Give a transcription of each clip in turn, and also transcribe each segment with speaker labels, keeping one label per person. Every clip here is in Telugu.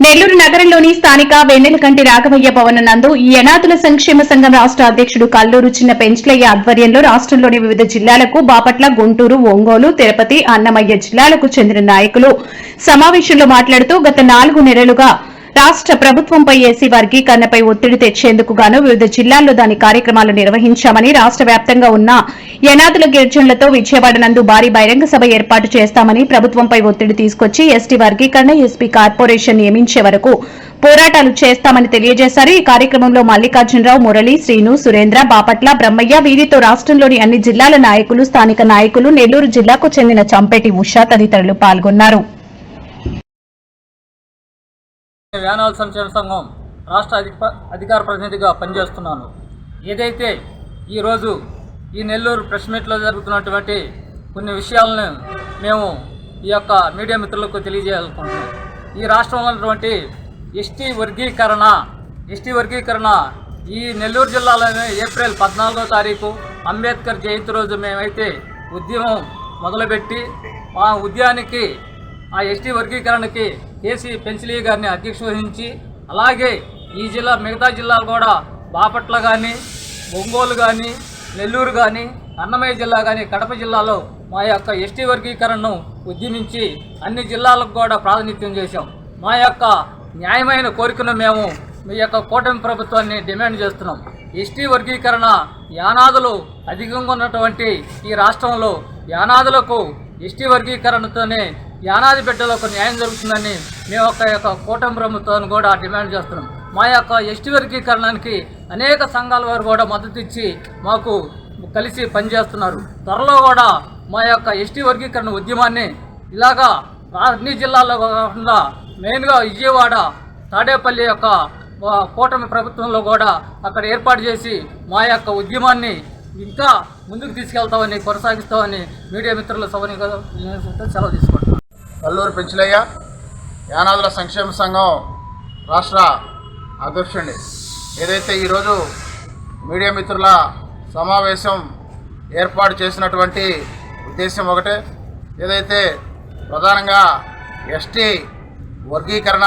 Speaker 1: నెల్లూరు నగరంలోని స్థానిక వెన్నెలకంటి రాఘవయ్య భవన్ నందు ఈ అనాథుల సంక్షేమ సంఘం రాష్ట అధ్యక్షుడు కల్లూరు చిన్న పెంచ్లయ్య ఆధ్వర్యంలో రాష్ట్రంలోని వివిధ జిల్లాలకు బాపట్ల గుంటూరు ఒంగోలు తిరుపతి అన్నమయ్య జిల్లాలకు చెందిన నాయకులు. సమావేశంలో మాట్లాడుతూ గత నాలుగు నెలలుగా రాష్ట ప్రభుత్వంపై ఏసీ వర్గీకరణపై ఒత్తిడి తెచ్చేందుకు గాను వివిధ జిల్లాల్లో దాని కార్యక్రమాలు నిర్వహించామని రాష్ట వ్యాప్తంగా ఉన్న యనాదుల గిరిజనులతో విజయవాడ నందు భారీ బహిరంగ సభ ఏర్పాటు చేస్తామని ప్రభుత్వంపై ఒత్తిడి తీసుకొచ్చి ఎస్టీ వర్గీకరణ ఎస్పీ కార్పొరేషన్ నియమించే వరకు పోరాటాలు చేస్తామని తెలియజేశారు. ఈ కార్యక్రమంలో మల్లికార్జునరావు మురళి శ్రీను సురేంద్ర బాపట్ల బ్రహ్మయ్య వీరితో రాష్ట్రంలోని అన్ని జిల్లాల నాయకులు స్థానిక నాయకులు నెల్లూరు జిల్లాకు చెందిన చంపేటి ఉషా తదితరులు పాల్గొన్నారు.
Speaker 2: యానాల సంక్షేమ సంఘం రాష్ట్ర అధిక అధికార ప్రతినిధిగా పనిచేస్తున్నాను. ఏదైతే ఈరోజు ఈ నెల్లూరు ప్రెస్ మీట్లో జరుగుతున్నటువంటి కొన్ని విషయాలను మేము ఈ యొక్క మీడియా మిత్రులకు తెలియజేయాలనుకుంటున్నాం. ఈ రాష్ట్రంలో ఉన్నటువంటి ఎస్టీ వర్గీకరణ ఎస్టీ వర్గీకరణ ఈ నెల్లూరు జిల్లాలోనే ఏప్రిల్ పద్నాలుగో తారీఖు అంబేద్కర్ జయంతి రోజు మేమైతే ఉద్యమం మొదలుపెట్టి మా ఉద్యానికి ఆ ఎస్టీ వర్గీకరణకి కేసీ పెన్సిలీ గారిని అధ్యక్ష వహించి అలాగే ఈ జిల్లా మిగతా జిల్లాలు కూడా బాపట్ల కానీ ఒంగోలు కానీ నెల్లూరు కానీ అన్నమయ్య జిల్లా కానీ కడప జిల్లాలో మా యొక్క ఎస్టీ వర్గీకరణను ఉద్యమించి అన్ని జిల్లాలకు కూడా ప్రాతినిధ్యం చేశాం. మా యొక్క న్యాయమైన కోరికను మేము మీ యొక్క కూటమి ప్రభుత్వాన్ని డిమాండ్ చేస్తున్నాం. ఎస్టీ వర్గీకరణ యానాదులు అధికంగా ఉన్నటువంటి ఈ రాష్ట్రంలో యానాదులకు ఎస్టీ వర్గీకరణతోనే యానాది బిడ్డలకు న్యాయం జరుగుతుందని మేము ఒక యొక్క కూటమి ప్రభుత్వాన్ని కూడా డిమాండ్ చేస్తున్నాం. మా యొక్క ఎస్టీ వర్గీకరణానికి అనేక సంఘాల వారు కూడా మద్దతు ఇచ్చి మాకు కలిసి పనిచేస్తున్నారు. త్వరలో కూడా మా యొక్క ఎస్టీ వర్గీకరణ ఉద్యమాన్ని ఇలాగా అన్ని జిల్లాల్లో కాకుండా మెయిన్గా విజయవాడ తాడేపల్లి యొక్క కూటమి ప్రభుత్వంలో కూడా అక్కడ ఏర్పాటు చేసి మా యొక్క ఉద్యమాన్ని ఇంకా ముందుకు తీసుకెళ్తామని కొనసాగిస్తామని మీడియా మిత్రుల సభని సెలవు తీసుకుంటున్నాను
Speaker 3: కల్లూరు పెంచులయ్య. యానాదుల సంక్షేమ సంఘం రాష్ట్ర అధ్యక్షుడిని. ఏదైతే ఈరోజు మీడియా మిత్రుల సమావేశం ఏర్పాటు చేసినటువంటి ఉద్దేశం ఒకటే ఏదైతే ప్రధానంగా ఎస్టీ వర్గీకరణ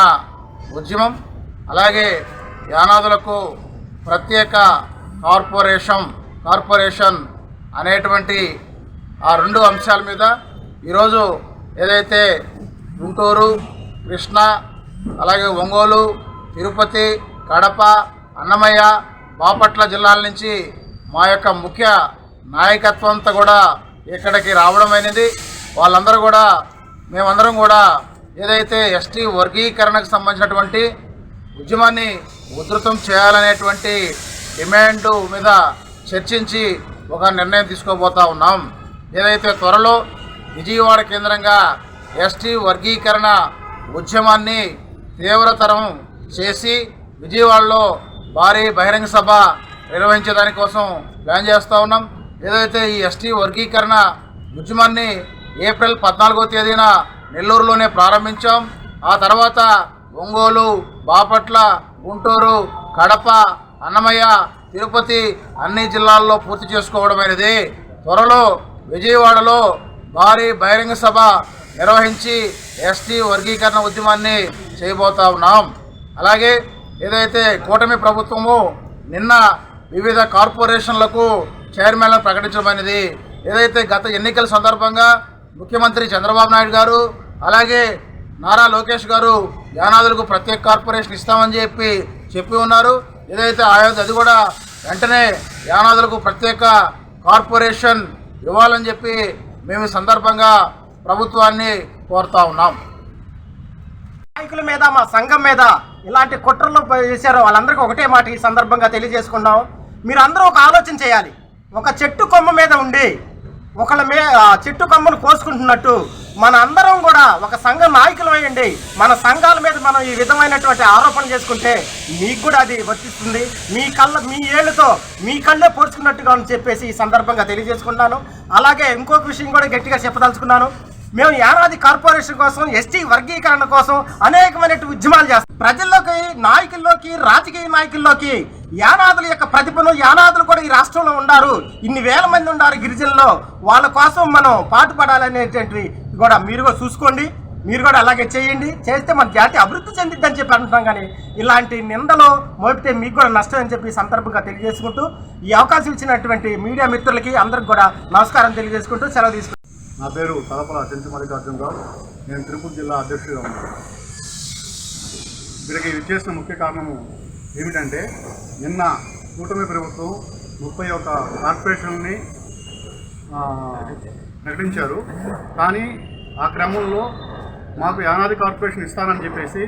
Speaker 3: ఉద్యమం అలాగే యానాదులకు ప్రత్యేక కార్పొరేషన్ కార్పొరేషన్ అనేటువంటి ఆ రెండు అంశాల మీద ఈరోజు ఏదైతే గుంటూరు కృష్ణా అలాగే ఒంగోలు తిరుపతి కడప అన్నమయ్య బాపట్ల జిల్లాల నుంచి మా యొక్క ముఖ్య నాయకత్వంతో కూడా ఇక్కడికి రావడం అయినది. వాళ్ళందరూ కూడా మేమందరం కూడా ఏదైతే ఎస్టీ వర్గీకరణకు సంబంధించినటువంటి ఉద్యమాన్ని ఉధృతం చేయాలనేటువంటి డిమాండ్ మీద చర్చించి ఒక నిర్ణయం తీసుకోబోతా ఉన్నాం. ఏదైతే త్వరలో విజయవాడ కేంద్రంగా ఎస్టీ వర్గీకరణ ఉద్యమాన్ని తీవ్రతరం చేసి విజయవాడలో భారీ బహిరంగ సభ నిర్వహించేదాని కోసం ప్లాన్ చేస్తూ ఉన్నాం. ఏదైతే ఈ ఎస్టీ వర్గీకరణ ఉద్యమాన్ని ఏప్రిల్ పద్నాలుగో తేదీన నెల్లూరులోనే ప్రారంభించాం. ఆ తర్వాత ఒంగోలు బాపట్ల గుంటూరు కడప అన్నమయ్య తిరుపతి అన్ని జిల్లాల్లో పూర్తి చేసుకోవడమైనది. త్వరలో విజయవాడలో భారీ బహిరంగ సభ నిర్వహించి ఎస్టీ వర్గీకరణ ఉద్యమాన్ని చేయబోతా ఉన్నాం. అలాగే ఏదైతే కూటమి ప్రభుత్వము నిన్న వివిధ కార్పొరేషన్లకు చైర్మన్లను ప్రకటించడమైనది ఏదైతే గత ఎన్నికల సందర్భంగా ముఖ్యమంత్రి చంద్రబాబు నాయుడు గారు అలాగే నారా లోకేష్ గారు యానాదులకు ప్రత్యేక కార్పొరేషన్ ఇస్తామని చెప్పి చెప్పి ఉన్నారు. ఏదైతే ఆయా అది కూడా వెంటనే యానాదులకు ప్రత్యేక కార్పొరేషన్ ఇవ్వాలని చెప్పి మేము సందర్భంగా ప్రభుత్వాన్ని కోరుతా ఉన్నాం.
Speaker 4: నాయకుల మీద మా సంఘం మీద ఇలాంటి కుట్రలు చేశారో వాళ్ళందరికీ ఒకటే మాట ఈ సందర్భంగా తెలియజేసుకున్నాం మీరు అందరూ ఒక ఆలోచన చేయాలి. ఒక చెట్టు కొమ్మ మీద ఉండి ఒకళ్ళ మే చెట్టు కొమ్మను కోసుకుంటున్నట్టు మన అందరం కూడా ఒక సంఘ నాయకులు అయ్యండి. మన సంఘాల మీద మనం ఈ విధమైనటువంటి ఆరోపణ చేసుకుంటే మీకు కూడా అది వర్తిస్తుంది. మీ కళ్ళ మీ ఏళ్ళతో మీ కళ్ళే పోర్చుకున్నట్టుగా అని చెప్పేసి ఈ సందర్భంగా తెలియజేసుకున్నాను అలాగే ఇంకొక విషయం కూడా గట్టిగా చెప్పదలుచుకున్నాను. మేము యానాది కార్పొరేషన్ కోసం ఎస్టీ వర్గీకరణ కోసం అనేకమైనటువంటి ఉద్యమాలు చేస్తాం. ప్రజల్లోకి నాయకుల్లోకి రాజకీయ నాయకుల్లోకి యానాదుల యొక్క ప్రతిభను యానాదులు కూడా ఈ రాష్ట్రంలో ఉన్నారు ఇన్ని వేల మంది ఉన్నారు గిరిజనుల్లో. వాళ్ళ కోసం మనం పాటుపడాలనేటువంటి కూడా మీరు కూడా చూసుకోండి. మీరు కూడా అలాగే చేయండి. చేస్తే మన జాతి అభివృద్ధి చెందిద్దని చెప్పి అంటున్నాం కానీ ఇలాంటి నిందలు మోపితే మీకు కూడా నష్టం అని చెప్పి సందర్భంగా తెలియజేసుకుంటూ ఈ అవకాశం ఇచ్చినటువంటి మీడియా మిత్రులకి అందరికి కూడా నమస్కారం తెలియజేసుకుంటూ సెలవు తీసుకుంటాం
Speaker 5: నా పేరు తలపల చెంచు మల్లికార్జునరావు నేను తిరుపతి జిల్లా అధ్యక్షుడిగా ఉన్నాను. వీరికి విచ్చేసిన ముఖ్య కారణము ఏమిటంటే నిన్న కూటమి ప్రభుత్వం ముప్పై ఒక కార్పొరేషన్ని ప్రకటించారు. కానీ ఆ క్రమంలో మాకు యానాది కార్పొరేషన్ ఇస్తానని చెప్పేసి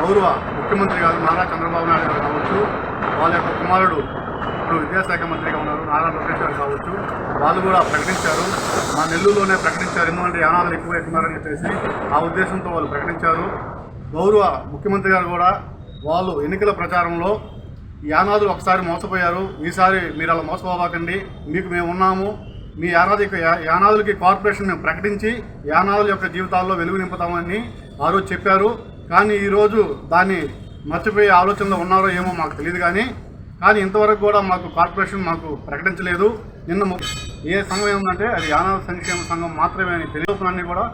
Speaker 5: గౌరవ ముఖ్యమంత్రి గారు నారా చంద్రబాబు నాయుడు గారు కావచ్చు వాళ్ళ యొక్క కుమారుడు ఇప్పుడు విద్యాశాఖ మంత్రిగా ఉన్నారు నారా లోకేష్ గారు కావచ్చు వాళ్ళు కూడా ప్రకటించారు. మా నెల్లూరులోనే ప్రకటించారు ఎందుకంటే యానాదులు ఎక్కువ ఎక్కున్నారని చెప్పేసి ఆ ఉద్దేశంతో వాళ్ళు ప్రకటించారు. గౌరవ ముఖ్యమంత్రి గారు కూడా వాళ్ళు ఎన్నికల ప్రచారంలో యానాదులు ఒకసారి మోసపోయారు. ఈసారి మీరు అలా మోసపోబాకండి. మీకు మేము ఉన్నాము. మీ యానాది యానాదులకి కార్పొరేషన్ మేము ప్రకటించి యానాదుల యొక్క జీవితాల్లో వెలుగు నింపుతామని ఆ రోజు చెప్పారు. కానీ ఈరోజు దాన్ని మర్చిపోయే ఆలోచనలో ఉన్నారో ఏమో మాకు తెలియదు కానీ కానీ ఇంతవరకు కూడా మాకు కార్పొరేషన్ మాకు ప్రకటించలేదు. నిన్న ఏ సంఘం ఏముందంటే అది యానాద సంక్షేమ సంఘం మాత్రమే అని తెలియజేస్తున్నాన్ని కూడా